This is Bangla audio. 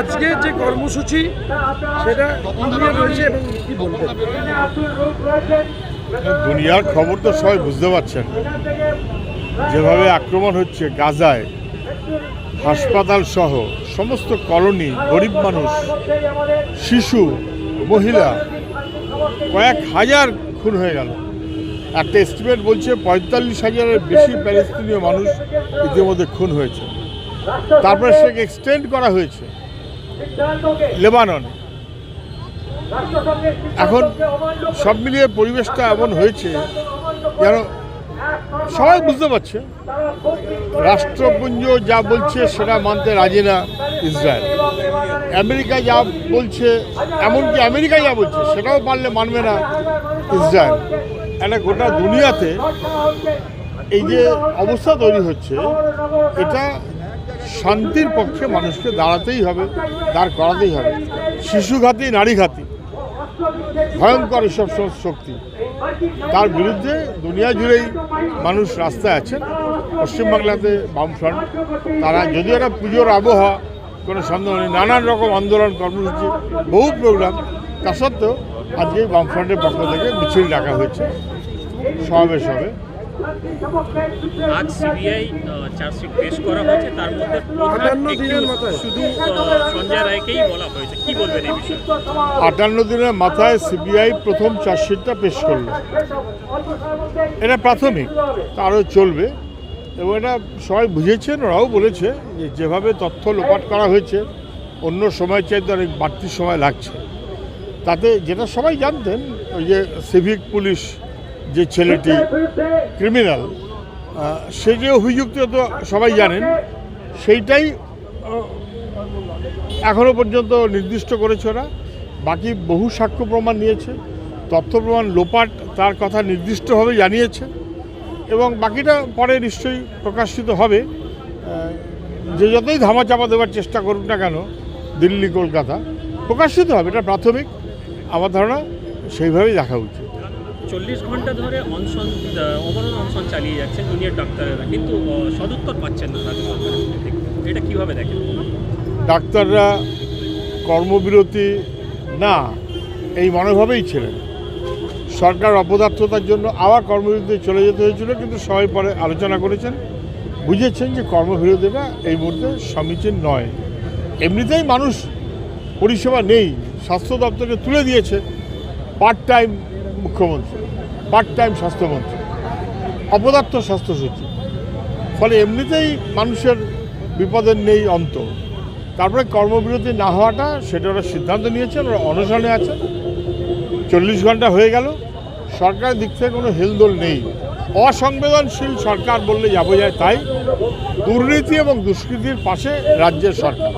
আজকে যে কর্মসূচি, সেটা রয়েছে এবং কি বলবেন দুনিয়ার খবর তো সবাই বুঝতে পারছেন। যেভাবে আক্রমণ হচ্ছে গাজায়, হাসপাতাল সহ সমস্ত কলোনি, গরিব মানুষ, শিশু, মহিলা, কয়েক হাজার খুন হয়ে গেল। একটা এস্টিমেট বলছে পঁয়তাল্লিশ হাজারের বেশি প্যালেস্তিনীয় মানুষ ইতিমধ্যে খুন হয়েছে। তারপরে সেটাকে এক্সটেন্ড করা হয়েছে। লেবানন। এখন সব মিলিয়ে পরিবেশটা এমন হয়েছে যেন সবাই বুঝতে পারছে, রাষ্ট্রপুঞ্জ যা বলছে সেটা মানতে রাজি না ইসরায়েল। আমেরিকা যা বলছে, এমনকি আমেরিকা যা বলছে সেটাও পারলে মানবে না ইসরায়েল। একটা গোটা দুনিয়াতে এই যে অবস্থা তৈরি হচ্ছে, এটা শান্তির পক্ষে মানুষকে দাঁড়াতেই হবে, দাঁড় করাতেই হবে। শিশুঘাতী নারীঘাতী ভয়ঙ্কর এসব শক্তি। তার বিরুদ্ধে দুনিয়া জুড়েই মানুষ রাস্তায় আছেন। পশ্চিমবাংলাতে বামফ্রন্ট। তারা যদিও একটা পুজোর আবহাওয়া কোনো সন্দেহ নেই, নানান রকম আন্দোলন, কর্মসূচি, বহু প্রোগ্রাম। তা সত্ত্বেও আজকে বামফ্রন্টের পক্ষ থেকে মিছিল ডাকা হয়েছে। সমাবেশ হবে। আজ সিবিআই চার্জশিট পেশ করা হয়েছে। তার মধ্যে আটান্ন দিনের মাথায়। শুধু সঞ্জয় রায়কেই বলা হয়েছে। কি বলবেন এই বিষয়ে? আটান্ন দিনের মাথায় সিবিআই প্রথম চার্জশিটটা পেশ করল। এটা প্রাথমিক আরও চলবে। এবং এটা সবাই বুঝেছেন ওরাও বলেছে যে যেভাবে তথ্য লোপাট করা হয়েছে অন্য সময় চাইতে অনেক বাড়তি সময় লাগছে। তাতে যেটা সবাই জানতেন ওই যে সিভিক পুলিশ যে ছেলেটি ক্রিমিনাল সে যে অভিযুক্ত তো সবাই জানেন, সেইটাই এখনও পর্যন্ত নির্দিষ্ট করেছে ওরা। বাকি বহু সাক্ষ্য প্রমাণ নিয়েছে, তথ্য প্রমাণ লোপাট তার কথা নির্দিষ্টভাবে জানিয়েছে, এবং বাকিটা পরে নিশ্চয়ই প্রকাশিত হবে। যে যতই ধামাচাপা দেওয়ার চেষ্টা করুক না কেন দিল্লি কলকাতা প্রকাশিত হবে, এটা প্রাথমিক। আমার ধারণা সেইভাবেই দেখা উচিত। চল্লিশ ঘণ্টা ধরে অনশন অবরোধ অনশন চালিয়ে যাচ্ছেন জুনিয়র ডাক্তারেরা, কিন্তু সদুত্তর পাচ্ছেন না রাজ্য সরকারের। এটা কীভাবে দেখেন? ডাক্তাররা কর্মবিরতি না, এই মনোভাবেই ছিলেন। সরকার অপদার্থতার জন্য আবার কর্মবিরতি চলে যেতে হয়েছিল, কিন্তু সবাই পরে আলোচনা করেছেন। বুঝেছেন যে কর্মবিরতিটা এই মুহূর্তে সমীচীন নয়। এমনিতেই মানুষ পরিষেবা নেই, স্বাস্থ্য দপ্তরকে তুলে দিয়েছে পার্ট টাইম মুখ্যমন্ত্রী। পার্ট টাইম স্বাস্থ্যমন্ত্রী, অপদার্থ স্বাস্থ্য সচিব ফলে এমনিতেই মানুষের বিপদের নেই অন্ত। তারপরে কর্মবিরতি না হওয়াটা, সেটা ওরা সিদ্ধান্ত নিয়েছেন, ওরা অনশনে আছেন। চল্লিশ ঘণ্টা হয়ে গেল, সরকারের দিক থেকে কোনো হেলদোল নেই। অসংবেদনশীল সরকার বললে যাব যায় তাই, দুর্নীতি এবং দুষ্কৃতির পাশে রাজ্যের সরকার।